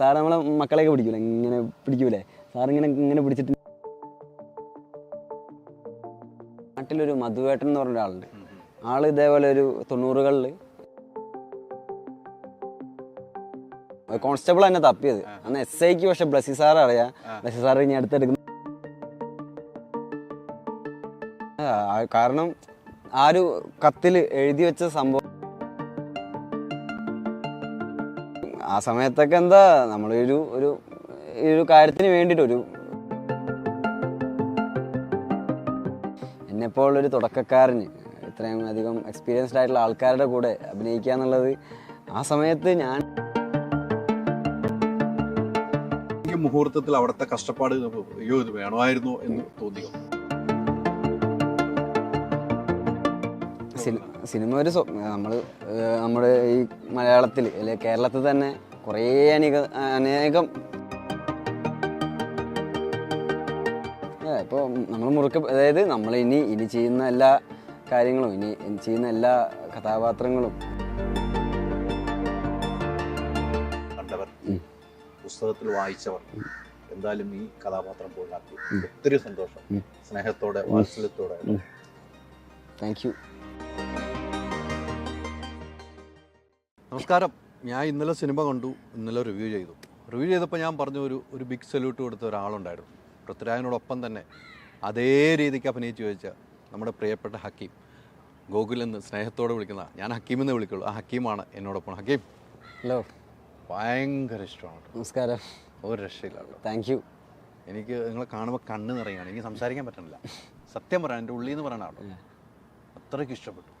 Sir നമ്മളെ മക്കളെയൊക്കെ പിടിക്കൂലേ? ഇങ്ങനെ പിടിക്കൂലേ? സാറിങ്ങനെ ഇങ്ങനെ പിടിച്ചിട്ട് നാട്ടിലൊരു മധുവേട്ടൻ എന്ന് പറഞ്ഞ ഒരാളുണ്ട്. ആൾ ഇതേപോലെ ഒരു തൊണ്ണൂറുകളിൽ കോൺസ്റ്റബിൾ തന്നെ തപ്പിയത്. അന്ന് എസ് ഐക്ക് പക്ഷെ ബ്ലസി സാർ അറിയാം. ബ്ലസി സാർ ഇനി അടുത്തെടുക്കുന്നു കാരണം ആ ഒരു കത്തിൽ എഴുതി വെച്ച സംഭവം ആ സമയത്തൊക്കെ എന്താ നമ്മളൊരു ഒരു ഒരു കാര്യത്തിന് വേണ്ടിയിട്ട് ഒരു എന്നെപ്പോൾ ഒരു തുടക്കക്കാരന് ഇത്രയും അധികം എക്സ്പീരിയൻസ്ഡ് ആയിട്ടുള്ള ആൾക്കാരുടെ കൂടെ അഭിനയിക്കുക എന്നുള്ളത് ആ സമയത്ത് ഞാൻ മുഹൂർത്തത്തിൽ അവിടുത്തെ കഷ്ടപ്പാട് അയ്യോ ഇത് വേണമായിരുന്നു എന്ന് തോന്നിയോ? സിനിമ ഒരു നമ്മൾ നമ്മുടെ ഈ മലയാളത്തിൽ അല്ലെ കേരളത്തിൽ തന്നെ കുറേ അനേക അനേകം ഇപ്പോൾ നമ്മൾ മുറുക്ക അതായത് നമ്മൾ ഇനി ഇനി ചെയ്യുന്ന എല്ലാ കാര്യങ്ങളും ഇനി ചെയ്യുന്ന എല്ലാ കഥാപാത്രങ്ങളും. കണ്ടവർ പുസ്തകത്തിൽ വായിച്ചവർ എന്തായാലും ഈ കഥാപാത്രം പോലാക്കി ഒത്തിരി സന്തോഷം. സ്നേഹത്തോടെ വാത്സല്യത്തോടെ. താങ്ക് യു നമസ്കാരം. ഞാൻ ഇന്നലെ സിനിമ കണ്ടു. ഇന്നലെ റിവ്യൂ ചെയ്തു. റിവ്യൂ ചെയ്തപ്പോൾ ഞാൻ പറഞ്ഞു ഒരു ഒരു ബിഗ് സല്യൂട്ട് കൊടുത്ത ഒരാളുണ്ടായിരുന്നു. പൃഥ്വിരാജിനോടൊപ്പം തന്നെ അതേ രീതിക്ക് അഭിനയിച്ച് ചോദിച്ച നമ്മുടെ പ്രിയപ്പെട്ട ഹക്കീം. ഗോകുൽ എന്ന് സ്നേഹത്തോടെ വിളിക്കുന്ന ഞാൻ ഹക്കീം എന്ന് വിളിക്കുള്ളൂ. ആ ഹക്കീമാണ് എന്നോടൊപ്പം. ഹക്കീം. ഹലോ. ഭയങ്കര ഇഷ്ടമാണ് നമസ്കാരം. ഒരു രക്ഷയില്ല കേട്ടോ. താങ്ക് യു എനിക്ക് നിങ്ങളെ കാണുമ്പോൾ കണ്ണ് നിറയാണ്. എനിക്ക് സംസാരിക്കാൻ പറ്റണില്ല. സത്യം പറയാൻ എന്റെ ഉള്ളിൽ നിന്ന് പറയണ അത്രയ്ക്ക് ഇഷ്ടപ്പെട്ടു.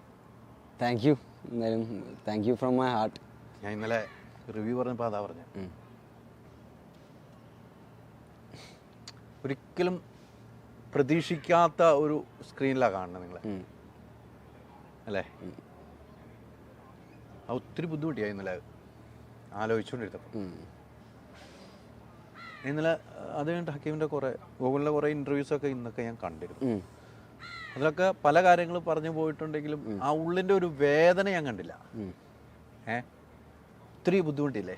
താങ്ക് യു എന്തായാലും thank you from my heart ഞാൻ ഇന്നലെ റിവ്യൂ പറഞ്ഞപ്പോൾ അതാ പറഞ്ഞു. ഒരിക്കലും പ്രതീക്ഷിക്കാത്ത ഒരു സ്ക്രീനിലാണ് കാണുന്നത് നിങ്ങളെ. അല്ലേ? ആ ഒത്തിരി ബുദ്ധിമുട്ടിയായി ഇന്നലെ ആലോചിച്ചുകൊണ്ടിരുന്നപ്പോൾ ഇന്നലെ അത് കഴിഞ്ഞിട്ട് ഹക്കീമിന്റെ കുറേ ഗൂഗിളിലെ കുറേ ഇന്റർവ്യൂസൊക്കെ ഇന്നൊക്കെ ഞാൻ കണ്ടിരുന്നു. അതിലൊക്കെ പല കാര്യങ്ങളും പറഞ്ഞു പോയിട്ടുണ്ടെങ്കിലും ആ ഉള്ളിന്റെ ഒരു വേദന ഞാൻ കണ്ടില്ല. ഏ? ഒത്തിരി ബുദ്ധിമുട്ടില്ലേ?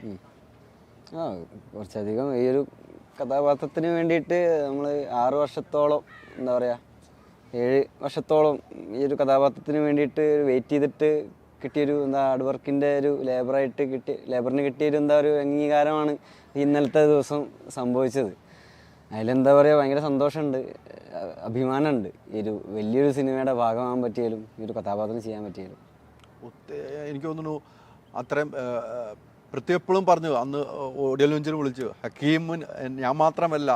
ആ കുറച്ചധികം ഈ ഒരു കഥാപാത്രത്തിന് വേണ്ടിയിട്ട് നമ്മൾ ആറു വർഷത്തോളം എന്താ പറയുക ഏഴ് വർഷത്തോളം ഈ ഒരു കഥാപാത്രത്തിന് വേണ്ടിയിട്ട് വെയിറ്റ് ചെയ്തിട്ട് കിട്ടിയൊരു എന്താ ഹാർഡ് വർക്കിന്റെ ഒരു ലേബറായിട്ട് കിട്ടി ലേബറിന് കിട്ടിയൊരു എന്താ ഒരു അംഗീകാരമാണ് ഇന്നലത്തെ ദിവസം സംഭവിച്ചത്. അതിലെന്താ പറയുക ഭയങ്കര സന്തോഷമുണ്ട്. അഭിമാനമുണ്ട്. ഈ ഒരു വലിയൊരു സിനിമയുടെ ഭാഗമാകാൻ പറ്റിയാലും ഈ ഒരു കഥാപാത്രം ചെയ്യാൻ പറ്റിയാലും. എനിക്ക് തോന്നുന്നു അത്രയും പ്രത്യേക എപ്പോഴും പറഞ്ഞു. അന്ന് ഓഡിയോ ലോഞ്ചിൽ വിളിച്ചു. ഹക്കീമുൻ ഞാൻ മാത്രമല്ല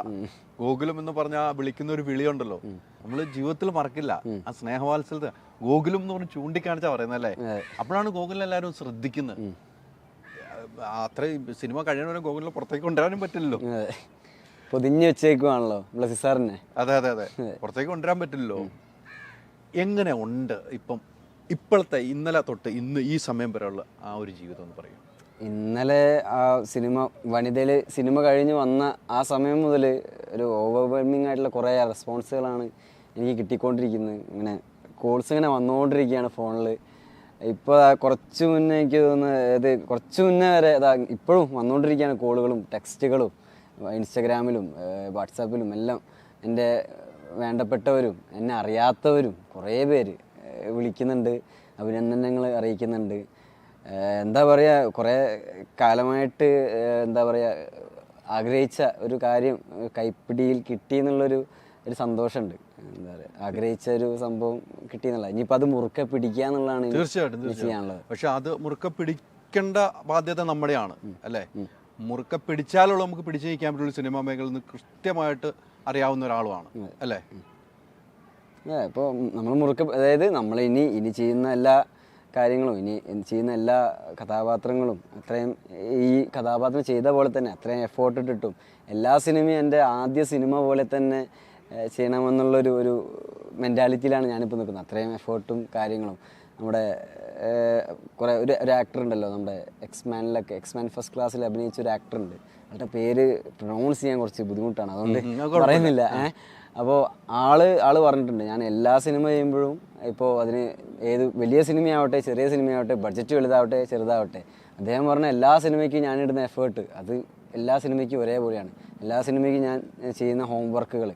ഗോകുലം എന്ന് പറഞ്ഞ വിളിക്കുന്ന ഒരു വിളിയുണ്ടല്ലോ. നമ്മൾ ജീവിതത്തിൽ മറക്കില്ല. ആ സ്നേഹവാത്സലത്തെ ഗോകുലം എന്ന് പറഞ്ഞ് ചൂണ്ടിക്കാണിച്ചാ പറയുന്നത് അല്ലേ? അപ്പോഴാണ് ഗോകുലം എല്ലാവരും ശ്രദ്ധിക്കുന്നത്. അത്രയും സിനിമ കഴിയണവരെ ഗോകുലിനെ പുറത്തേക്ക് കൊണ്ടുവരാനും പറ്റില്ലല്ലോ. പൊതിഞ്ഞ് വെച്ചേക്കുവാണല്ലോ ബ്ലസി സാറിനെ അതെ അതെ അതെ. പുറത്തേക്ക് കൊണ്ടുവരാൻ പറ്റില്ലല്ലോ. എങ്ങനെ ഉണ്ട് ഇപ്പം ഇപ്പോഴത്തെ ഇന്നലെ തൊട്ട് ഇന്ന് ഈ സമയം വരെയുള്ള ആ ഒരു ജീവിതം എന്ന് പറയും? ഇന്നലെ ആ സിനിമ വനിതയിൽ സിനിമ കഴിഞ്ഞ് വന്ന ആ സമയം മുതൽ ഒരു ഓവർവെൽമിംഗ് ആയിട്ടുള്ള കുറേ റെസ്പോൺസുകളാണ് എനിക്ക് കിട്ടിക്കൊണ്ടിരിക്കുന്നത്. ഇങ്ങനെ കോൾസ് ഇങ്ങനെ വന്നുകൊണ്ടിരിക്കുകയാണ് ഫോണിൽ ഇപ്പോൾ കുറച്ച് മുന്നേ എനിക്ക് തോന്നുന്നത് അതായത് കുറച്ച് മുന്നേ വരെ ഇതാ ഇപ്പോഴും വന്നുകൊണ്ടിരിക്കുകയാണ് കോളുകളും ടെക്സ്റ്റുകളും ഇൻസ്റ്റഗ്രാമിലും വാട്സാപ്പിലും എല്ലാം എന്റെ വേണ്ടപ്പെട്ടവരും എന്നെ അറിയാത്തവരും കുറേ പേര് വിളിക്കുന്നുണ്ട് അഭിനന്ദനങ്ങൾ അറിയിക്കുന്നുണ്ട്. എന്താ പറയുക കുറേ കാലമായിട്ട് എന്താ പറയുക ആഗ്രഹിച്ച ഒരു കാര്യം കൈപ്പിടിയിൽ കിട്ടി എന്നുള്ളൊരു ഒരു സന്തോഷമുണ്ട്. എന്താ പറയുക ആഗ്രഹിച്ച ഒരു സംഭവം കിട്ടി എന്നുള്ള ഇനിയിപ്പോൾ അത് മുറുക്കെ പിടിക്കുക എന്നുള്ളതാണ് തീർച്ചയായിട്ടും ചെയ്യാനുള്ളത്. പക്ഷെ അത് മുറുക്ക പിടിക്കേണ്ട ബാധ്യത നമ്മുടെയാണ് അല്ലേ? മുറുക്ക പിടിച്ചാലുള്ള നമുക്ക് പിടിച്ചു നിൽക്കാൻ പറ്റുള്ളൂ സിനിമാ മേഖല നിന്ന് കൃത്യമായിട്ട് അറിയാവുന്ന ഒരാളുമാണ് അല്ലേ? ഇപ്പോൾ നമ്മൾ മുറുക്ക അതായത് നമ്മൾ ഇനി ഇനി ചെയ്യുന്ന എല്ലാ കാര്യങ്ങളും ഇനി ചെയ്യുന്ന എല്ലാ കഥാപാത്രങ്ങളും അത്രയും ഈ കഥാപാത്രം ചെയ്ത പോലെ തന്നെ അത്രയും എഫേർട്ട് ഇട്ടിട്ടും എല്ലാ സിനിമയും എന്റെ ആദ്യ സിനിമ പോലെ തന്നെ ചെയ്യണമെന്നുള്ളൊരു ഒരു മെന്റാലിറ്റിയിലാണ് ഞാനിപ്പോൾ നിൽക്കുന്നത്. അത്രയും എഫേർട്ടും കാര്യങ്ങളും നമ്മുടെ കുറേ ഒരു ഒരു ആക്ടർ ഉണ്ടല്ലോ നമ്മുടെ എക്സ്മാനിലൊക്കെ എക്സ്മാൻ ഫസ്റ്റ് ക്ലാസ്സിൽ അഭിനയിച്ച ഒരു ആക്ടർ ഉണ്ട്. അവരുടെ പേര് പ്രൊണൗൺസ് ചെയ്യാൻ കുറച്ച് ബുദ്ധിമുട്ടാണ്. അതുകൊണ്ട് പറയുന്നില്ല. ഏഹ് അപ്പോൾ ആൾ ആൾ പറഞ്ഞിട്ടുണ്ട്. ഞാൻ എല്ലാ സിനിമ ചെയ്യുമ്പോഴും ഇപ്പോൾ അതിന് ഏത് വലിയ സിനിമയാവട്ടെ ചെറിയ സിനിമയാവട്ടെ ബഡ്ജറ്റ് വലുതാവട്ടെ ചെറുതാവട്ടെ. അദ്ദേഹം പറഞ്ഞ എല്ലാ സിനിമയ്ക്കും ഞാൻ ഇടുന്ന എഫേർട്ട് അത് എല്ലാ സിനിമയ്ക്കും ഒരേപോലെയാണ്. എല്ലാ സിനിമയ്ക്കും ഞാൻ ചെയ്യുന്ന ചെയ്യുന്ന ഹോംവർക്കുകൾ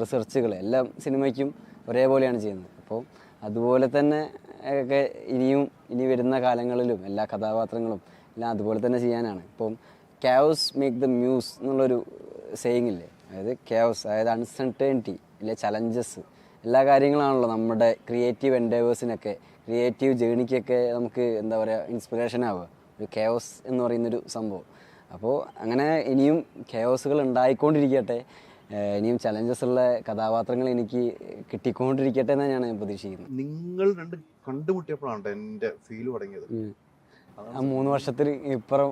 റിസർച്ചുകൾ എല്ലാം സിനിമയ്ക്കും ഒരേപോലെയാണ് ചെയ്യുന്നത്. അപ്പോൾ അതുപോലെ തന്നെ ഒക്കെ ഇനിയും ഇനി വരുന്ന കാലങ്ങളിലും എല്ലാ കഥാപാത്രങ്ങളും എല്ലാം അതുപോലെ തന്നെ ചെയ്യാനാണ്. ഇപ്പം ക്യാവസ് മേക്ക് ദ മ്യൂസ് എന്നുള്ളൊരു സെയിങ് ഇല്ലേ? അതായത് ക്യാവസ് അതായത് അൺസർട്ടേണിറ്റി ഇല്ലെ ചലഞ്ചസ് എല്ലാ കാര്യങ്ങളാണല്ലോ നമ്മുടെ ക്രിയേറ്റീവ് എൻഡേവേഴ്സിനൊക്കെ ക്രിയേറ്റീവ് ജേണിക്കൊക്കെ നമുക്ക് എന്താ പറയുക ഇൻസ്പിറേഷൻ ആവുക. ഒരു കെയോസ് എന്ന് പറയുന്നൊരു സംഭവം. അപ്പോൾ അങ്ങനെ ഇനിയും കെയോസുകൾ ഉണ്ടായിക്കൊണ്ടിരിക്കട്ടെ. ഇനിയും ചലഞ്ചസ് ഉള്ള കഥാപാത്രങ്ങൾ എനിക്ക് കിട്ടിക്കൊണ്ടിരിക്കട്ടെ എന്നാണ് ഞാൻ പ്രതീക്ഷിക്കുന്നത്. നിങ്ങൾ രണ്ട് കണ്ടുമുട്ടിയപ്പോഴാണ് എന്റെ ഫീൽ തുടങ്ങിയത്. ആ മൂന്ന് വർഷത്തിൽ ഇപ്പുറം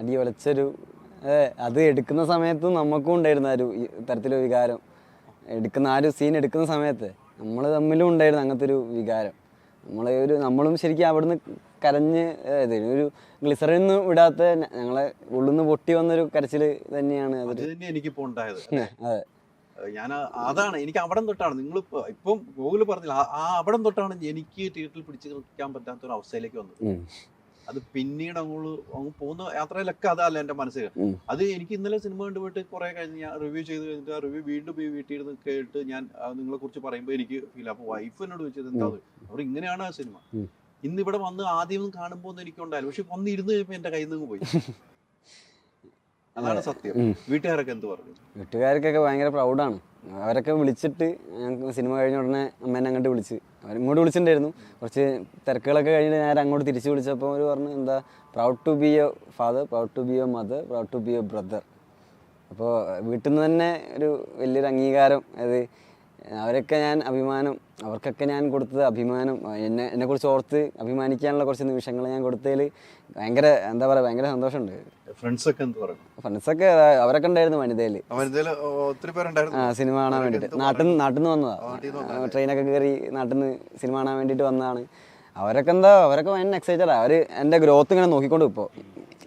അടി ഒലച്ചൊരു അതെ എടുക്കുന്ന സമയത്ത് നമുക്കും ഉണ്ടായിരുന്ന ആ ഒരു തരത്തിലൊരു വികാരം. എടുക്കുന്ന ആ ഒരു സീൻ എടുക്കുന്ന സമയത്ത് നമ്മൾ തമ്മിലും ഉണ്ടായിരുന്നു അങ്ങനത്തെ ഒരു വികാരം. നമ്മളെ ഒരു നമ്മളും ശരിക്കും അവിടുന്ന് കരഞ്ഞ് ഒരു ഒരു ഗ്ലിസറിന്ന് വിടാത്ത ഞങ്ങളെ ഉള്ളിൽ നിന്ന് പൊട്ടി വന്നൊരു കരച്ചിൽ തന്നെയാണ് അതൊരു എനിക്കിപ്പോൾ ഉണ്ടായത്. അതെ. ഞാൻ അതാണ് എനിക്ക് അവിടം തൊട്ടാണ്. നിങ്ങൾ ഇപ്പം ഗൂഗിൾ പറഞ്ഞില്ല ആ- അവിടം തൊട്ടാണ് എനിക്ക് തിയേറ്ററിൽ പിടിച്ചു നിൽക്കാൻ പറ്റാത്ത ഒരു അവസ്ഥയിലേക്ക് വന്നത്. അത് പിന്നീട് അങ്ങോട്ട് അങ്ങ് പോകുന്ന യാത്രയിലൊക്കെ അതല്ല എന്റെ മനസ്സിൽ. അത് എനിക്ക് ഇന്നലെ സിനിമ കണ്ടുപോയിട്ട് കുറെ കഴിഞ്ഞ് ഞാൻ റിവ്യൂ ചെയ്ത് കഴിഞ്ഞിട്ട് ആ റിവ്യൂ വീണ്ടും പോയി വീട്ടിൽ ഇരുന്ന് കേട്ട് ഞാൻ നിങ്ങളെ കുറിച്ച് പറയുമ്പോൾ എനിക്ക് ഫീൽ അപ്പോൾ വൈഫ് എന്നോട് ചോദിച്ചത് എന്താ അവർ ഇങ്ങനെയാണ് ആ സിനിമ. ഇന്ന് ഇവിടെ വന്ന് ആദ്യം കാണുമ്പോൾ ഒന്നും എനിക്കുണ്ടായില്ല. പക്ഷെ വന്ന് ഇരുന്ന് കഴിയുമ്പോൾ എന്റെ കയ്യിൽ നിന്ന് പോയി. അതാണ് സത്യം. വീട്ടുകാരൊക്കെ എന്ത് പറഞ്ഞു? വീട്ടുകാർക്കൊക്കെ ഭയങ്കര പ്രൗഡാണ്. അവരൊക്കെ വിളിച്ചിട്ട് ഞങ്ങൾക്ക് സിനിമ കഴിഞ്ഞ ഉടനെ അമ്മേനെ അങ്ങോട്ട് വിളിച്ച്. അവർ ഇങ്ങോട്ട് വിളിച്ചിട്ടുണ്ടായിരുന്നു. കുറച്ച് തിരക്കുകളൊക്കെ കഴിഞ്ഞിട്ട് നേരെ അങ്ങോട്ട് തിരിച്ച് വിളിച്ചപ്പോൾ അവർ പറഞ്ഞു എന്താ proud to be your father proud to be your mother proud to be your brother അപ്പോൾ വീട്ടിൽ നിന്ന് തന്നെ ഒരു വലിയൊരു അംഗീകാരം അത് അവരൊക്കെ ഞാൻ അഭിമാനം അവർക്കൊക്കെ ഞാൻ കൊടുത്തത് അഭിമാനം എന്നെ എന്നെക്കുറിച്ച് ഓർത്ത് അഭിമാനിക്കാനുള്ള കുറച്ച് നിമിഷങ്ങൾ ഞാൻ കൊടുത്തതിൽ ഭയങ്കര എന്താ പറയാ ഭയങ്കര സന്തോഷമുണ്ട്. ഫ്രണ്ട്സൊക്കെ എന്ത് പറഞ്ഞു ഫ്രണ്ട്സൊക്കെ അവരൊക്കെ ഉണ്ടായിരുന്നു വനിതയിൽ. അവരിതിൽ ഒത്തിരി പേരുണ്ടായിരുന്നു. ആ സിനിമ കാണാൻ വേണ്ടിട്ട്. നാട്ടിൽ നിന്ന് നാട്ടിൽ നിന്ന് വന്നതാ. ട്രെയിനൊക്കെ കയറി നാട്ടിൽ നിന്ന് സിനിമ കാണാൻ വേണ്ടിട്ട് വന്നതാണ്. അവരൊക്കെ എന്താ അവരൊക്കെ ഭയങ്കര എക്സൈറ്റഡ് അവർ എന്റെ ഗ്രോത്ത് ഇങ്ങനെ നോക്കിക്കൊണ്ട് ഇപ്പോൾ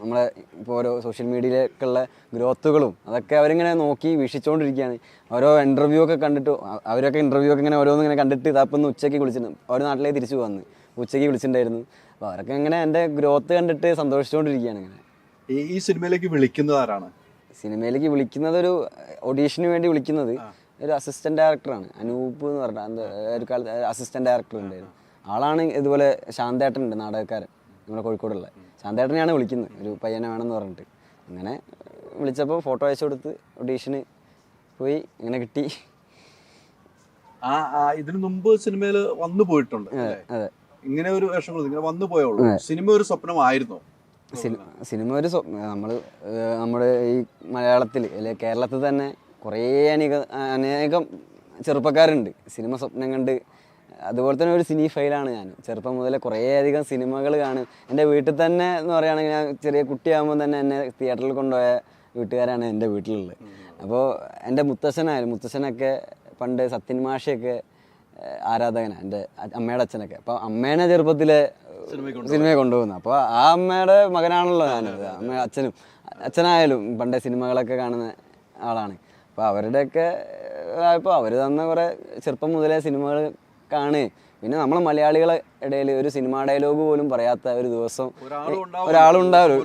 നമ്മളെ ഇപ്പോൾ ഓരോ സോഷ്യൽ മീഡിയയിലേക്കുള്ള ഗ്രോത്തുകളും അതൊക്കെ അവരിങ്ങനെ നോക്കി വീക്ഷിച്ചുകൊണ്ടിരിക്കുകയാണ് ഓരോ ഇന്റർവ്യൂ ഒക്കെ കണ്ടിട്ട് അവരൊക്കെ ഇന്റർവ്യൂ ഒക്കെ ഇങ്ങനെ ഓരോന്ന് ഇങ്ങനെ കണ്ടിട്ട് ഇതാപ്പൊന്ന് ഉച്ചയ്ക്ക് വിളിച്ചിട്ടുണ്ട് ഓരോ നാട്ടിലേക്ക് തിരിച്ചു വന്ന് ഉച്ചയ്ക്ക് വിളിച്ചിട്ടുണ്ടായിരുന്നു അപ്പോൾ അവരൊക്കെ ഇങ്ങനെ എന്റെ ഗ്രോത്ത് കണ്ടിട്ട് സന്തോഷിച്ചുകൊണ്ടിരിക്കുകയാണ് ഇങ്ങനെ. ഈ സിനിമയിലേക്ക് വിളിക്കുന്നത് ആരാണ്? സിനിമയിലേക്ക് വിളിക്കുന്നത് ഒരു ഓഡീഷന് വേണ്ടി വിളിക്കുന്നത് ഒരു അസിസ്റ്റന്റ് ഡയറക്ടറാണ് അനൂപ് എന്ന് പറഞ്ഞ ഒരു അസിസ്റ്റന്റ് ഡയറക്ടർ ഉണ്ടായിരുന്നു. ആളാണ് ഇതുപോലെ ശാന്തേട്ടൻ ഉണ്ട് നാടകക്കാരൻ. നമ്മുടെ കോഴിക്കോടുള്ള. ശാന്തേട്ടനെയാണ് വിളിക്കുന്നത്. ഒരു പയ്യനെ വേണമെന്ന് പറഞ്ഞിട്ട്. അങ്ങനെ വിളിച്ചപ്പോൾ ഫോട്ടോ അയച്ചു കൊടുത്ത് ഓഡീഷന് പോയി അങ്ങനെ കിട്ടി. ആ ഇതിനു മുമ്പ് സിനിമയിൽ വന്നു പോയിട്ടുണ്ട് അതെ ഇങ്ങനെ ഒരു വേഷങ്ങൾ ഇങ്ങനെ വന്നു പോയുള്ളൂ. സിനിമ ഒരു സ്വപ്നമായിരുന്നു. സിനിമ ഒരു നമ്മൾ നമ്മുടെ ഈ മലയാളത്തിൽ അല്ലെ കേരളത്തിൽ തന്നെ കുറേ അനേകം അനേകം ചെറുപ്പക്കാരുണ്ട്. സിനിമ സ്വപ്നം കണ്ട് അതുപോലെ തന്നെ ഒരു സിനി ഫൈലാണ് ഞാൻ. ചെറുപ്പം മുതലേ കുറേയധികം സിനിമകൾ കാണും. എന്റെ വീട്ടിൽ തന്നെ എന്ന് പറയുകയാണെങ്കിൽ ഞാൻ ചെറിയ കുട്ടിയാകുമ്പോൾ തന്നെ എന്നെ തിയേറ്ററിൽ കൊണ്ടുപോയ വീട്ടുകാരാണ് എന്റെ വീട്ടിലുള്ളത്. അപ്പോൾ എന്റെ മുത്തശ്ശനായാലും മുത്തശ്ശനൊക്കെ പണ്ട് സത്യൻ മാഷയൊക്കെ ആരാധകനാണ്. എന്റെ അമ്മയുടെ അച്ഛനൊക്കെ. അപ്പോൾ അമ്മേനെ ചെറുപ്പത്തിലെ സിനിമയെ കൊണ്ടുപോകുന്നത്. അപ്പോൾ ആ അമ്മയുടെ മകനാണല്ലോ ഞാൻ അമ്മ അച്ഛനും. അച്ഛനായാലും പണ്ട് സിനിമകളൊക്കെ കാണുന്ന ആളാണ്. അപ്പോൾ അവരുടെയൊക്കെ ഇപ്പോൾ അവർ തന്ന കുറേ ചെറുപ്പം മുതലേ സിനിമകൾ കാണുകയും പിന്നെ നമ്മളെ മലയാളികളെ ഇടയിൽ ഒരു സിനിമാ ഡയലോഗ് പോലും പറയാത്ത ഒരു ദിവസം ഒരാളുണ്ടാവും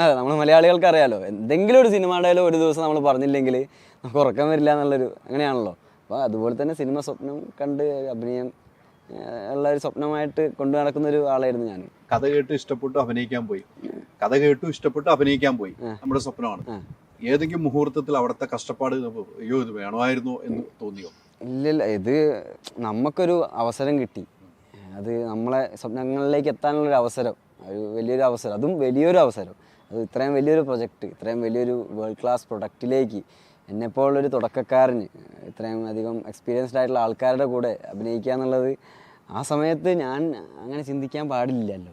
അതെ നമ്മൾ മലയാളികൾക്ക് അറിയാലോ. എന്തെങ്കിലും ഒരു സിനിമാ ഡയലോഗ് ഒരു ദിവസം നമ്മൾ പറഞ്ഞില്ലെങ്കിൽ നമുക്ക് ഉറക്കം വരില്ല എന്നുള്ളൊരു അങ്ങനെയാണല്ലോ. അപ്പോൾ അതുപോലെ തന്നെ സിനിമ സ്വപ്നം കണ്ട് അഭിനയം ഉള്ള ഒരു സ്വപ്നമായിട്ട് കൊണ്ടു നടക്കുന്ന ഒരു ആളായിരുന്നു ഞാൻ കഥ കേട്ട് ഇഷ്ടപ്പെട്ട് അഭിനയിക്കാൻ പോയി. കഥ കേട്ടു ഇഷ്ടപ്പെട്ട് അഭിനയിക്കാൻ പോയി. നമ്മുടെ സ്വപ്നമാണ്. ഏതെങ്കിലും മുഹൂർത്തത്തിൽ അവിടുത്തെ കഷ്ടപ്പാട് അയ്യോ ഇത് വേണമായിരുന്നോ എന്ന് തോന്നിയോ? ഇല്ലില്ല ഇത് നമുക്കൊരു അവസരം കിട്ടി. അത് നമ്മളെ സ്വപ്നങ്ങളിലേക്ക് എത്താനുള്ളൊരു അവസരം. ഒരു വലിയൊരു അവസരം. അതും വലിയൊരു അവസരം. അത് ഇത്രയും വലിയൊരു പ്രൊജക്റ്റ് ഇത്രയും വലിയൊരു വേൾഡ് ക്ലാസ് പ്രൊഡക്റ്റിലേക്ക് എന്നെപ്പോലുള്ളൊരു തുടക്കക്കാരന് ഇത്രയും അധികം എക്സ്പീരിയൻസ്ഡ് ആയിട്ടുള്ള ആൾക്കാരുടെ കൂടെ അഭിനയിക്കുക എന്നുള്ളത് ആ സമയത്ത് ഞാൻ അങ്ങനെ ചിന്തിക്കാൻ പാടില്ലല്ലോ.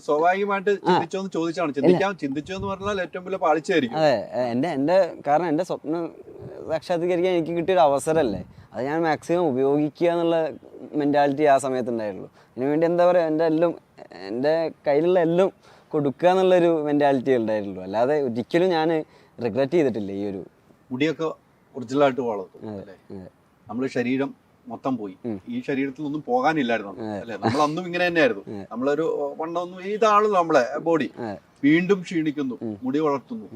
സ്വാഭാവികമായിട്ട് ചോദിച്ചാണ്. ചിന്തിക്കാൻ ചിന്തിച്ചോ എന്ന് പറഞ്ഞാൽ ഏറ്റവും വലിയ പാളിച്ചായിരിക്കും അതെ എന്റെ എന്റെ എന്റെ കാരണം എന്റെ സ്വപ്നം സാക്ഷാത്കരിക്കാൻ എനിക്ക് കിട്ടിയൊരു അവസരമല്ലേ? അത് ഞാൻ മാക്സിമം ഉപയോഗിക്കുക എന്നുള്ള മെന്റാലിറ്റി ആ സമയത്ത് ഉണ്ടായുള്ളൂ അതിന് വേണ്ടി എന്താ പറയുക എന്റെ എല്ലാം എന്റെ കയ്യിലുള്ള എല്ലാം കൊടുക്കുക എന്നുള്ളൊരു മെന്റാലിറ്റി ഉണ്ടായിട്ടുള്ളൂ. അല്ലാതെ ഒരിക്കലും ഞാൻ റിഗ്രറ്റ് ചെയ്തിട്ടില്ല ഈ ഒരു മുടിയൊക്കെ ഒറിജിനലായിട്ട് വളർത്തും നമ്മൾ ശരീരം മൊത്തം പോയി. ഈ ശരീരത്തിൽ ഒന്നും പോകാനില്ലായിരുന്നു അല്ലെ? നമ്മൾ അന്നും ഇങ്ങനെ തന്നെയായിരുന്നു. നമ്മളൊരു പണ്ടൊന്നും ഇതാണ് നമ്മളെ ബോഡി വീണ്ടും ക്ഷീണിക്കുന്നു മുടി വളർത്തുന്നു.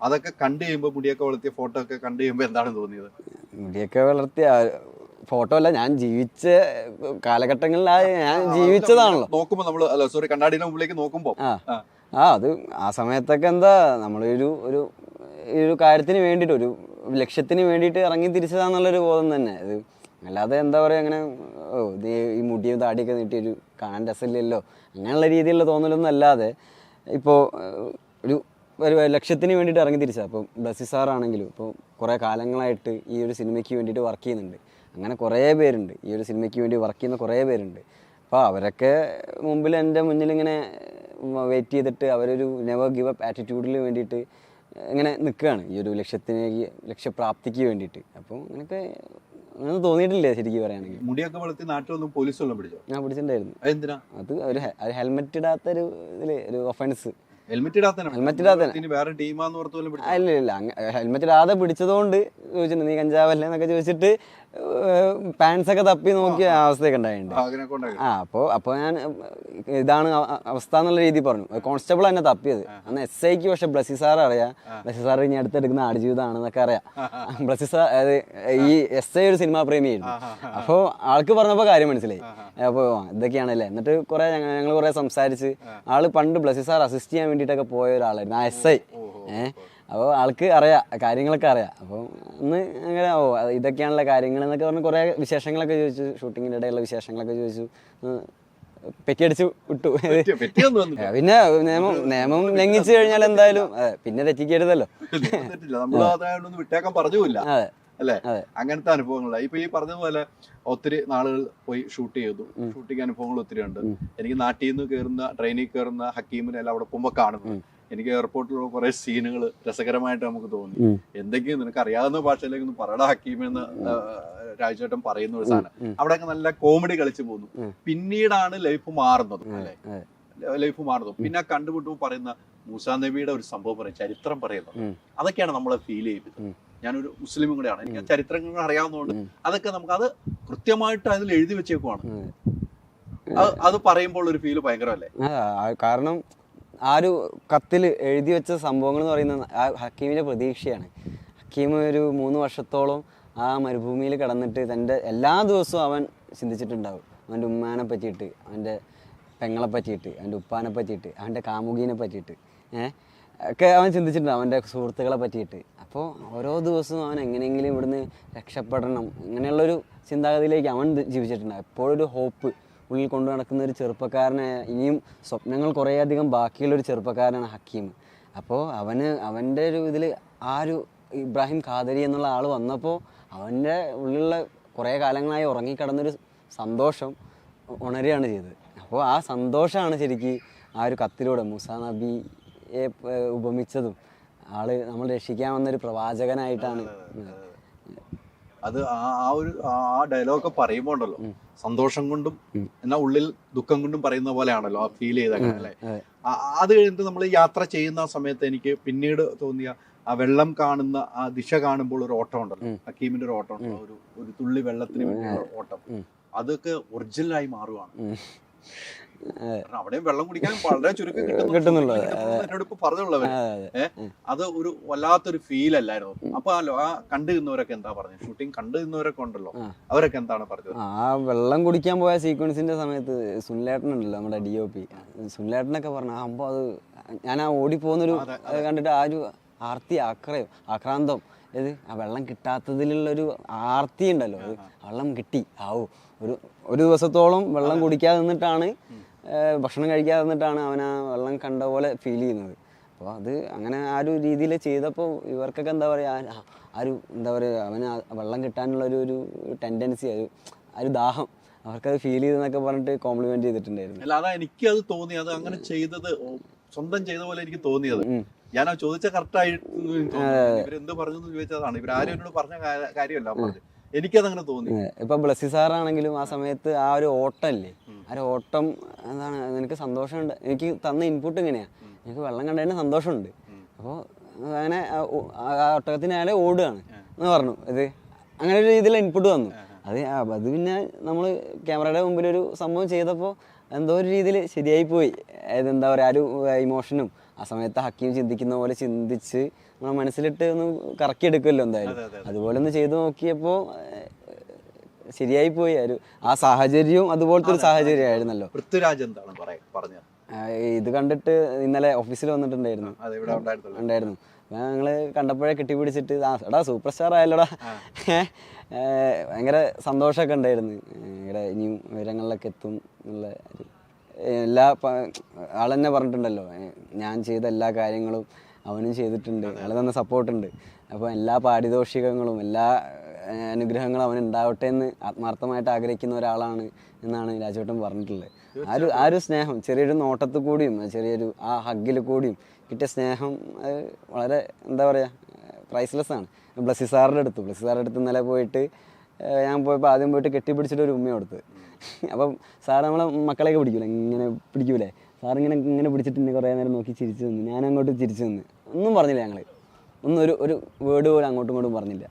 അതൊക്കെ കണ്ടു കഴിയുമ്പോൾ മുടിയൊക്കെ വളർത്തിയ ഫോട്ടോ ഒക്കെ കണ്ടു കഴിയുമ്പോൾ എന്താണ് തോന്നിയത്? മുടിയൊക്കെ വളർത്തിയ ഫോട്ടോ അല്ല ഞാൻ ജീവിച്ച കാലഘട്ടങ്ങളിലായി ഞാൻ ജീവിച്ചതാണല്ലോ. നോക്കുമ്പോ നമ്മൾ അല്ല സോറി കണ്ണാടിയുടെ മുമ്പിലേക്ക് നോക്കുമ്പോ. ആ. അത് ആ സമയത്തൊക്കെ എന്താ നമ്മളൊരു ഒരു ഒരു കാര്യത്തിന് വേണ്ടിയിട്ട് ഒരു ലക്ഷ്യത്തിന് വേണ്ടിയിട്ട് ഇറങ്ങി തിരിച്ചതാന്നുള്ളൊരു ബോധം തന്നെ. ഇത് അല്ലാതെ എന്താ പറയുക അങ്ങനെ ഓ ഈ മുടിയും താടിയൊക്കെ നീട്ടി ഒരു കാണാൻ രസമില്ലല്ലോ അങ്ങനെയുള്ള രീതിയിലുള്ള തോന്നലൊന്നും അല്ലാതെ ഇപ്പോൾ ഒരു ഒരു ലക്ഷ്യത്തിന് വേണ്ടിയിട്ട് ഇറങ്ങി തിരിച്ചത്. അപ്പോൾ ബ്ലസ്സി സാറാണെങ്കിലും ഇപ്പോൾ കുറേ കാലങ്ങളായിട്ട് ഈ ഒരു സിനിമയ്ക്ക് വേണ്ടിയിട്ട് വർക്ക് ചെയ്യുന്നുണ്ട്. അങ്ങനെ കുറേ പേരുണ്ട്. ഈ ഒരു സിനിമയ്ക്ക് വേണ്ടി വർക്ക് ചെയ്യുന്ന കുറേ പേരുണ്ട്. അപ്പോൾ അവരൊക്കെ മുമ്പിൽ എന്റെ മുന്നിൽ ഇങ്ങനെ വെയിറ്റ് ചെയ്തിട്ട് അവരൊരു നെവർ ഗിവ് അപ്പ് ആറ്റിറ്റ്യൂഡിൽ വേണ്ടിയിട്ട് ഇങ്ങനെ നിൽക്കുകയാണ്. ഈ ഒരു ലക്ഷ്യത്തിന് ലക്ഷ്യപ്രാപ്തിക്ക് വേണ്ടിയിട്ട്. അപ്പോൾ അങ്ങനെയൊക്കെ അങ്ങനെ തോന്നിയിട്ടില്ലേ ശരിക്കും പറയുകയാണെങ്കിൽ മുടിയൊക്കെ വളർത്തി നാട്ടിൽ ഒന്നും പോലീസ് ഒന്നും പിടിച്ചോ? ഞാൻ പിടിച്ചിട്ടുണ്ടായിരുന്നു. എന്തിനാ അത് ഒരു ഒരു ഹെൽമെറ്റ് ഇടാത്തൊരു ഇതിൽ ഒരു ഒഫൻസ് ഹെൽമെറ്റ്. വേറെ ടീമാന്ന് ഓർത്ത് വല്ലതും പിടിച്ചോ? ഇല്ല ഇല്ല ഹെൽമെറ്റ് ഇടാതെ പിടിച്ചതുകൊണ്ട് ചോദിച്ചിട്ടുണ്ട് നീ കഞ്ചാവല്ലേ? എന്നൊക്കെ ചോദിച്ചിട്ട് പാൻസ് ഒക്കെ തപ്പി നോക്കിയ അവസ്ഥയൊക്കെ ഉണ്ടായിട്ടുണ്ട്. ആ, അപ്പൊ അപ്പോൾ അപ്പോൾ ഞാൻ ഇതാണ് അവസ്ഥ എന്നുള്ള രീതി പറഞ്ഞു. കോൺസ്റ്റബിൾ എന്നെ തപ്പിയത്. അന്ന് എസ് ഐക്ക് പക്ഷെ ബ്ലസി സാർ അറിയാം. ബ്ലസി സാർ ഇനി അടുത്തെടുക്കുന്ന ആടുജീവിതമാണെന്നൊക്കെ അറിയാം. ബ്ലസി സാർ അതായത് ഈ എസ് ഐ ഒരു സിനിമാ പ്രേമിയായിരുന്നു. അപ്പോൾ ആൾക്ക് പറഞ്ഞപ്പോൾ കാര്യം മനസ്സിലായി. അപ്പോൾ ഇതൊക്കെയാണല്ലേ? എന്നിട്ട് കുറേ ഞങ്ങൾ ഞങ്ങൾ കുറേ സംസാരിച്ച് ആൾ പണ്ട് ബ്ലസി സാർ അസിസ്റ്റ് ചെയ്യാൻ വേണ്ടിട്ടൊക്കെ പോയ ഒരാളായിരുന്നു. ആ എസ് ഐ ഏഹ് അപ്പോൾ ആൾക്ക് അറിയാം കാര്യങ്ങളൊക്കെ അറിയാം. അപ്പോൾ ഒന്ന് അങ്ങനെ ഓ ഇതൊക്കെയാണല്ലോ കാര്യങ്ങൾ എന്നൊക്കെ പറഞ്ഞ് കുറേ വിശേഷങ്ങളൊക്കെ ചോദിച്ചു. ഷൂട്ടിങ്ങിന്റെ ഇടയിലുള്ള വിശേഷങ്ങളൊക്കെ ചോദിച്ചു. പെറ്റിയടിച്ച് വിട്ടു. പിന്നെ നിയമം നിയമം ലംഘിച്ചു കഴിഞ്ഞാൽ എന്തായാലും പിന്നെ തെറ്റിക്കരുതല്ലോ വിട്ടേക്കാൻ അതെ അല്ലേ. അങ്ങനത്തെ അനുഭവങ്ങളാണ് ഇപ്പൊ ഈ പറഞ്ഞതുപോലെ ഒത്തിരി നാളുകൾ പോയി ഷൂട്ട് ചെയ്തു. ഷൂട്ടിംഗ് അനുഭവങ്ങൾ ഒത്തിരി ഉണ്ട്. എനിക്ക് നാട്ടിൽ നിന്ന് കയറുന്ന ട്രെയിനിൽ കയറുന്ന ഹക്കീമിനെ എല്ലാം അവിടെ പോകുമ്പോൾ കാണുന്നു എനിക്ക് എയർപോർട്ടിലുള്ള കുറെ സീനുകൾ രസകരമായിട്ട് നമുക്ക് തോന്നി. എന്തെങ്കിലും നിനക്ക് അറിയാവുന്ന ഭാഷയിലേക്ക് ഒന്ന് പറയടാ ഹക്കീം എന്ന് രാജേട്ടൻ പറയുന്ന ഒരു സാധനം. അവിടെയൊക്കെ നല്ല കോമഡി കളിച്ചു പോകുന്നു. പിന്നീടാണ് ലൈഫ് മാറുന്നത് അല്ലെ? ലൈഫ് മാറുന്നു. പിന്നെ ആ കണ്ടുമുട്ടുമ്പോൾ പറയുന്ന മൂസാ നബിയുടെ ഒരു സംഭവം പറയും ചരിത്രം പറയുന്നത്. അതൊക്കെയാണ് നമ്മളെ ഫീൽ ചെയ്തത്. ഞാനൊരു മുസ്ലിമും കൂടെയാണ്. എനിക്ക് ചരിത്രങ്ങൾ അറിയാവുന്നതുകൊണ്ട് അതൊക്കെ നമുക്ക് അത് കൃത്യമായിട്ട് അതിൽ എഴുതി വെച്ചേക്കുവാണ്. അത് പറയുമ്പോൾ ഒരു ഫീൽ ഭയങ്കരമല്ലേ? കാരണം ആ ഒരു കത്തിൽ എഴുതി വെച്ച സംഭവങ്ങൾ എന്ന് പറയുന്നത് ആ ഹക്കീമിന്റെ പ്രതീക്ഷയാണ്. ഹക്കീം ഒരു മൂന്ന് വർഷത്തോളം ആ മരുഭൂമിയിൽ കിടന്നിട്ട് തന്റെ എല്ലാ ദിവസവും അവൻ ചിന്തിച്ചിട്ടുണ്ടാവും. അവന്റെ ഉമ്മാനെ പറ്റിയിട്ട് അവന്റെ പെങ്ങളെ പറ്റിയിട്ട് അവന്റെ ഉപ്പാനെ പറ്റിയിട്ട് അവന്റെ കാമുകീനെ പറ്റിയിട്ട് ഏഹ് ഒക്കെ അവൻ ചിന്തിച്ചിട്ടുണ്ട് അവന്റെ സുഹൃത്തുക്കളെ പറ്റിയിട്ട്. അപ്പോൾ ഓരോ ദിവസവും അവൻ എങ്ങനെയെങ്കിലും ഇവിടുന്ന് രക്ഷപ്പെടണം. ഇങ്ങനെയുള്ളൊരു ചിന്താഗതിയിലേക്ക് അവൻ ജീവിച്ചിട്ടുണ്ട് എപ്പോഴും ഒരു ഹോപ്പ് ഉള്ളിൽ കൊണ്ടു നടക്കുന്ന ഒരു ചെറുപ്പക്കാരനെ ഇനിയും സ്വപ്നങ്ങൾ കുറേയധികം ബാക്കിയുള്ള ഒരു ചെറുപ്പക്കാരനാണ് ഹക്കീം. അപ്പോൾ അവന് അവന്റെ ഒരു ഇതിൽ ആ ഒരു ഇബ്രാഹിം ഖാദരി എന്നുള്ള ആൾ വന്നപ്പോൾ അവന്റെ ഉള്ളിലുള്ള കുറേ കാലങ്ങളായി ഉറങ്ങിക്കിടന്നൊരു സന്തോഷം ഉണരുകയാണ് ചെയ്തത്. അപ്പോൾ ആ സന്തോഷമാണ് ശരിക്കും ആ ഒരു കത്തിലൂടെ മുസാ നബിയെ ഉപമിച്ചതും. ആൾ നമ്മൾ രക്ഷിക്കാൻ വന്നൊരു പ്രവാചകനായിട്ടാണ് അത് ആ ഒരു ആ ഡയലോഗ് പറയുമ്പോൾ ഉണ്ടല്ലോ സന്തോഷം കൊണ്ടും എന്നാ ഉള്ളിൽ ദുഃഖം കൊണ്ടും പറയുന്ന പോലെയാണല്ലോ ആ ഫീൽ ചെയ്ത അല്ലേ അതെ. കഴിഞ്ഞിട്ട് നമ്മൾ യാത്ര ചെയ്യുന്ന സമയത്ത് എനിക്ക് പിന്നീട് തോന്നിയ ആ വെള്ളം കാണുന്ന ആ ദിശ കാണുമ്പോൾ ഒരു ഓട്ടം ഉണ്ടല്ലോ. ഹക്കീമിന്റെ ഒരു ഓട്ടം ഉണ്ടല്ലോ. ഒരു ഒരു തുള്ളി വെള്ളത്തിന് വേണ്ടിയുള്ള ഓട്ടം. അതൊക്കെ ഒറിജിനലായി മാറുവാണ്. അവിടെയും വെള്ളം കുടിക്കാൻ വളരെ ചുരുക്കം കിട്ടുന്നു. കിട്ടുന്നുള്ളൂ, എന്നോട് ഇപ്പൊ പറഞ്ഞുള്ളവർ അതെ, ഒരു വല്ലാത്തൊരു ഫീൽ അല്ലായിരുന്നു. അപ്പൊ ആ കണ്ടു നിന്നവരൊക്കെ എന്താ പറഞ്ഞത് ഷൂട്ടിംഗ് കണ്ടു നിന്നവരൊക്കെ ഉണ്ടല്ലോ. അവരൊക്കെ എന്താണ് പറഞ്ഞത്? ആ വെള്ളം കുടിക്കാൻ പോയ സീക്വൻസിന്റെ സമയത്ത് സുനിലേട്ടൻ ഉണ്ടല്ലോ നമ്മുടെ ഡി ഒ പി സുനിലേട്ടനൊക്കെ പറഞ്ഞു അപ്പൊ അമ്പോ അത് ഞാൻ ആ ഓടിപ്പോകുന്നൊരു കണ്ടിട്ട് ആ ഒരു ആർത്തി ആക്രയം ആക്രാന്തം. ഏത്? ആ വെള്ളം കിട്ടാത്തതിലുള്ളൊരു ആർത്തി ഉണ്ടല്ലോ. വെള്ളം കിട്ടി. ആവോ ഒരു ഒരു ദിവസത്തോളം വെള്ളം കുടിക്കാതെ നിന്നിട്ടാണ് ഭക്ഷണം കഴിക്കാതെ നിന്നിട്ടാണ് അവൻ ആ വെള്ളം കണ്ട പോലെ ഫീൽ ചെയ്യുന്നത്. അപ്പോൾ അത് അങ്ങനെ ആ ഒരു രീതിയിൽ ചെയ്തപ്പോൾ ഇവർക്കൊക്കെ എന്താ പറയുക ആ ഒരു എന്താ പറയുക അവന് ആ വെള്ളം കിട്ടാനുള്ള ഒരു ഒരു ടെൻഡൻസി ഒരു ആ ഒരു ദാഹം അവർക്കത് ഫീൽ ചെയ്തെന്നൊക്കെ പറഞ്ഞിട്ട് കോംപ്ലിമെന്റ് ചെയ്തിട്ടുണ്ടായിരുന്നു. അല്ല അതാ എനിക്ക് അത് തോന്നി. അത് അങ്ങനെ ചെയ്തത് സ്വന്തം ചെയ്ത പോലെ എനിക്ക് തോന്നിയത്. ഞാൻ ചോദിച്ച ഇവർ എന്ത് പറഞ്ഞു ചോദിച്ചതാണ്. ഇവരാരും എന്നോട് പറഞ്ഞ കാര്യമല്ല പറഞ്ഞത്. എനിക്കതങ്ങനെ തോന്നി. ഇപ്പൊ ബ്ലസ്സി സാറാണെങ്കിലും ആ സമയത്ത് ആ ഒരു ഓട്ടം ഇല്ലേ ആ ഒരു ഓട്ടം എന്താണ് നിനക്ക് സന്തോഷമുണ്ട്. എനിക്ക് തന്ന ഇൻപുട്ട് ഇങ്ങനെയാ. എനിക്ക് വെള്ളം കണ്ടതിന് സന്തോഷമുണ്ട്. അപ്പോൾ അങ്ങനെ ആ ഓ- ആ ഒട്ടകത്തിന് അയാളെ ഓടുകയാണ് എന്ന് പറഞ്ഞു. ഇത് അങ്ങനെ ഒരു രീതിയിൽ ഇൻപുട്ട് തന്നു അത് അത് പിന്നെ നമ്മൾ ക്യാമറയുടെ മുമ്പിൽ ഒരു സംഭവം ചെയ്തപ്പോൾ എന്തോ ഒരു രീതിയിൽ ശരിയായി പോയി. അതായത് എന്താ പറയുക ഒരു ഇമോഷനും ആ സമയത്ത് ഹക്കിയും ചിന്തിക്കുന്ന പോലെ ചിന്തിച്ച് നമ്മളെ മനസ്സിലിട്ട് ഒന്ന് കറക്കി കറക്കിയെടുക്കുമല്ലോ എന്തായാലും. അതുപോലെ ഒന്ന് ചെയ്തു നോക്കിയപ്പോൾ ശരിയായി പോയി. ഒരു ആ സാഹചര്യവും അതുപോലത്തെ ഒരു സാഹചര്യമായിരുന്നല്ലോ. പൃഥ്വിരാജ് എന്താണ് പറഞ്ഞത്? ഇത് കണ്ടിട്ട് ഇന്നലെ ഓഫീസിൽ വന്നിട്ടുണ്ടായിരുന്നു. ഉണ്ടായിരുന്നു. ഞാൻ ഞങ്ങൾ കണ്ടപ്പോഴേ കെട്ടിപ്പിടിച്ചിട്ട് ആ എടാ സൂപ്പർ സ്റ്റാർ ആയല്ലോടാ ഭയങ്കര സന്തോഷമൊക്കെ ഉണ്ടായിരുന്നു. ഭയങ്കര ഇനിയും ഉയരങ്ങളിലൊക്കെ എത്തും എന്നുള്ള എല്ലാ ആൾ തന്നെ പറഞ്ഞിട്ടുണ്ടല്ലോ. ഞാൻ ചെയ്ത എല്ലാ കാര്യങ്ങളും അവനും ചെയ്തിട്ടുണ്ട്. ആൾ തന്ന സപ്പോർട്ടുണ്ട്. അപ്പോൾ എല്ലാ പാരിതോഷികങ്ങളും എല്ലാ അനുഗ്രഹങ്ങളും അവൻ ഉണ്ടാവട്ടെ എന്ന് ആത്മാർത്ഥമായിട്ട് ആഗ്രഹിക്കുന്ന ഒരാളാണ് എന്നാണ് രാജവട്ടം പറഞ്ഞിട്ടുള്ളത്. ആ ഒരു ആ ഒരു സ്നേഹം ചെറിയൊരു നോട്ടത്തിൽ കൂടിയും ചെറിയൊരു ആ ഹഗ്ഗിൽ കൂടിയും കിട്ടിയ സ്നേഹം വളരെ എന്താ പറയുക പ്രൈസ്ലെസ് ആണ്. ബ്ലസ്സി സാറിന്റെ അടുത്ത് ബ്ലസ്സി സാറിന്റെ അടുത്ത് ഇന്നലെ പോയിട്ട് ഞാൻ പോയപ്പോൾ ആദ്യം പോയിട്ട് കെട്ടിപ്പിടിച്ചിട്ട് ഒരു ഉമ്മ കൊടുത്ത്. അപ്പം സാർ നമ്മളെ മക്കളെയൊക്കെ പിടിക്കൂലേ? ഇങ്ങനെ പിടിക്കൂലേ? സാർ ഇങ്ങനെ ഇങ്ങനെ പിടിച്ചിട്ട് എന്നെ കുറേ നേരം നോക്കി ചിരിച്ചു നിന്ന്. ഞാൻ അങ്ങോട്ട് ചിരിച്ചു നിന്ന്. ഒന്നും പറഞ്ഞില്ല ഞങ്ങൾ ഒന്നും ഒരു ഒരു വേർഡ് പോലും അങ്ങോട്ടും ഇങ്ങോട്ടും പറഞ്ഞില്ല.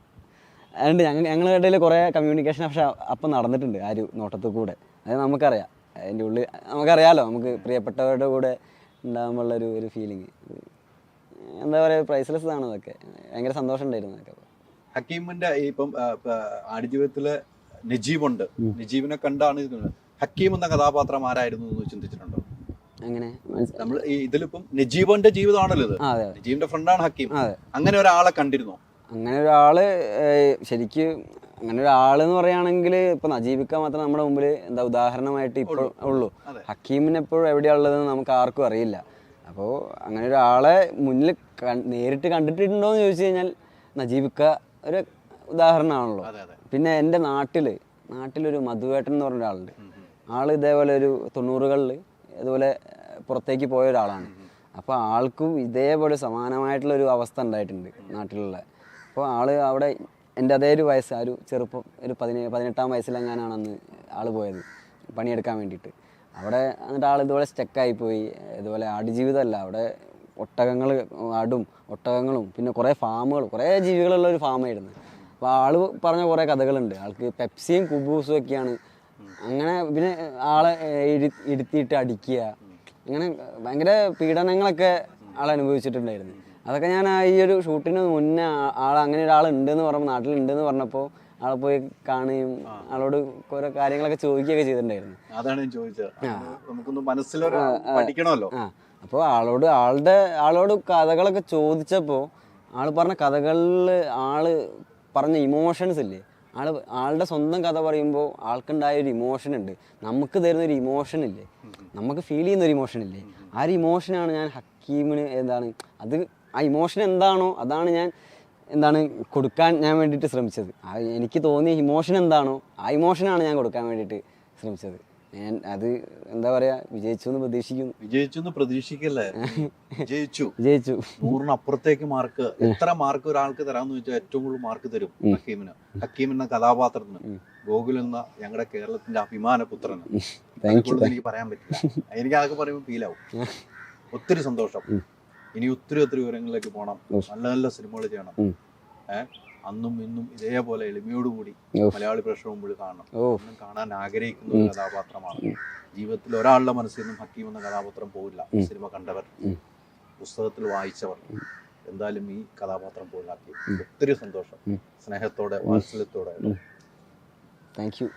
അതുകൊണ്ട് ഞങ്ങൾ ഞങ്ങളുടെ ഇടയിൽ കുറേ കമ്മ്യൂണിക്കേഷൻ പക്ഷേ അപ്പം നടന്നിട്ടുണ്ട് ആ ഒരു നോട്ടത്തിൽ കൂടെ. അത് നമുക്കറിയാം. അതിന്റെ ഉള്ളിൽ നമുക്കറിയാമല്ലോ നമുക്ക് പ്രിയപ്പെട്ടവരുടെ കൂടെ ഉണ്ടാകുമ്പോഴുള്ള ഒരു ഒരു ഫീലിംഗ് എന്താ പറയുക പ്രൈസ്ലെസ് ആണ് അതൊക്കെ. ഭയങ്കര സന്തോഷം ഉണ്ടായിരുന്നു അതൊക്കെ. ഹക്കീമിന്റെ ഇപ്പം ആടുജീവിതത്തിൽ നജീബുണ്ട്. നജീബിനെ കണ്ടാണ് ഹക്കീം എന്ന കഥാപാത്രം ആരായിരുന്നു എന്ന് ചിന്തിച്ചിട്ടുണ്ടോ? അങ്ങനെ നമ്മൾ ഈ ഇതിലിപ്പം നജീബിന്റെ ജീവിതമാണല്ലോ ഇത്. നജീബിന്റെ ഫ്രണ്ടാണ് ഹക്കീം. അങ്ങനെ ഒരാളെ കണ്ടിരുന്നോ? അങ്ങനെ ഒരാൾ ശരിക്ക് അങ്ങനെ ഒരാളെന്ന് പറയുകയാണെങ്കിൽ ഇപ്പൊ നജീബിക്ക മാത്രം നമ്മുടെ മുമ്പിൽ എന്താ ഉദാഹരണമായിട്ട് ഇപ്പോൾ ഉള്ളൂ. ഹക്കീമിന് എപ്പോഴും എവിടെയുള്ളതെന്ന് നമുക്ക് ആർക്കും അറിയില്ല. അപ്പോൾ അങ്ങനെ ഒരാളെ മുന്നിൽ നേരിട്ട് കണ്ടിട്ടുണ്ടോ എന്ന് ചോദിച്ചു കഴിഞ്ഞാൽ നജീബിക്ക ഒരു ഉദാഹരണമാണല്ലോ. പിന്നെ എന്റെ നാട്ടിൽ നാട്ടിലൊരു മധുവേട്ടൻ എന്ന് പറഞ്ഞ ഒരാളുണ്ട് ആൾ ഇതേപോലെ ഒരു തൊണ്ണൂറുകളിൽ ഇതുപോലെ പുറത്തേക്ക് പോയ ഒരാളാണ് അപ്പോൾ ആൾക്കും ഇതേപോലെ സമാനമായിട്ടുള്ള ഒരു അവസ്ഥ ഉണ്ടായിട്ടുണ്ട് നാട്ടിലുള്ള. അപ്പോൾ ആൾ അവിടെ എന്റെ അതേ ഒരു വയസ്സ് ആ ഒരു ചെറുപ്പം ഒരു പതിനേഴ് പതിനെട്ടാം വയസ്സിലെങ്ങാനാണ് അന്ന് ആൾ പോയത് പണിയെടുക്കാൻ വേണ്ടിയിട്ട്. അവിടെ എന്നിട്ട് ആൾ ഇതുപോലെ സ്റ്റക്കായി പോയി ഇതുപോലെ ആടുജീവിതമല്ല അവിടെ ഒട്ടകങ്ങൾ ആടും ഒട്ടകങ്ങളും പിന്നെ കുറേ ഫാമുകൾ കുറേ ജീവികളുള്ള ഒരു ഫാമായിരുന്നു അപ്പോൾ ആൾ പറഞ്ഞ കുറേ കഥകളുണ്ട്. ആൾക്ക് പെപ്സിയും കുബൂസും ഒക്കെയാണ്. അങ്ങനെ പിന്നെ ആളെ ഇരുത്തിയിട്ട് അടിക്കുക അങ്ങനെ ഭയങ്കര പീഡനങ്ങളൊക്കെ ആൾ അനുഭവിച്ചിട്ടുണ്ടായിരുന്നു അതൊക്കെ ഞാൻ ആ ഈ ഒരു ഷൂട്ടിന് മുന്നേ ആൾ അങ്ങനെ ഒരാൾ ഉണ്ടെന്ന് പറഞ്ഞപ്പോൾ നാട്ടിലുണ്ടെന്ന് പറഞ്ഞപ്പോൾ ആളെ പോയി കാണുകയും ആളോട് കുറേ കാര്യങ്ങളൊക്കെ ചോദിക്കുകയൊക്കെ ചെയ്തിട്ടുണ്ടായിരുന്നു. അതാണ് ഞാൻ ചോദിച്ചത്. നമുക്കൊന്ന് മനസ്സിലൊരു പഠിക്കണമല്ലോ. ആ. അപ്പോൾ ആളോട് ആളുടെ ആളോട് കഥകളൊക്കെ ചോദിച്ചപ്പോൾ ആൾ പറഞ്ഞ കഥകളിൽ ആൾ പറഞ്ഞ ഇമോഷൻസ് ഇല്ലേ? ആൾ ആളുടെ സ്വന്തം കഥ പറയുമ്പോൾ ആൾക്കുണ്ടായ ഒരു ഇമോഷൻ ഉണ്ട്. നമുക്ക് തരുന്ന ഒരു ഇമോഷൻ ഇല്ലേ? നമുക്ക് ഫീൽ ചെയ്യുന്ന ഒരു ഇമോഷൻ ഇല്ലേ? ആ ഒരു ഇമോഷനാണ് ഞാൻ ഹക്കീമിന് എന്താണ് അത് ആ ഇമോഷൻ എന്താണോ അതാണ് ഞാൻ എന്താണ് കൊടുക്കാൻ ഞാൻ വേണ്ടിയിട്ട് ശ്രമിച്ചത്. ആ എനിക്ക് തോന്നിയ ഇമോഷൻ എന്താണോ ആ ഇമോഷനാണ് ഞാൻ കൊടുക്കാൻ വേണ്ടിയിട്ട് ശ്രമിച്ചത്. ഞാൻ അത് എന്താ പറയാ വിജയിച്ചു എന്ന് പ്രതീക്ഷിക്കുന്നു. വിജയിച്ചു എന്ന് പ്രതീക്ഷിക്കല്ലേ? വിജയിച്ചു. വിജയിച്ചു. നൂറിനപ്പുറത്തേക്ക് മാർക്ക് എത്ര മാർക്ക് ഒരാൾക്ക് തരാമെന്ന് വെച്ചാൽ ഏറ്റവും കൂടുതൽ മാർക്ക് തരും ഹക്കീമിന്. ഹക്കീം എന്ന കഥാപാത്രത്തിന്. ഗോകുൽ എന്ന ഞങ്ങളുടെ കേരളത്തിന്റെ അഭിമാന പുത്രന്. എനിക്ക് പറയാൻ പറ്റില്ല. എനിക്ക് ആകെ പറയുമ്പോൾ ഫീലാവും ഒത്തിരി സന്തോഷം. ഇനി ഒത്തിരി ഒത്തിരി വിവരങ്ങളിലേക്ക് പോകണം നല്ല നല്ല സിനിമകൾ ചെയ്യണം. ഏഹ് അന്നും ഇന്നും ഇതേപോലെ എളിമയോടുകൂടി. മലയാളി പ്രേക്ഷകർ മുമ്പിൽ കാണണം. ഒന്നും കാണാൻ ആഗ്രഹിക്കുന്ന ഒരു കഥാപാത്രമാണ്. ജീവിതത്തിൽ ഒരാളുടെ മനസ്സിൽ നിന്നും ഹക്കീം എന്ന കഥാപാത്രം പോകില്ല സിനിമ കണ്ടവർ. പുസ്തകത്തിൽ വായിച്ചവർ. എന്തായാലും ഈ കഥാപാത്രം പോകില്ല ഹക്കീം ഒത്തിരി സന്തോഷം. സ്നേഹത്തോടെ വാത്സല്യത്തോടെ. Thank you.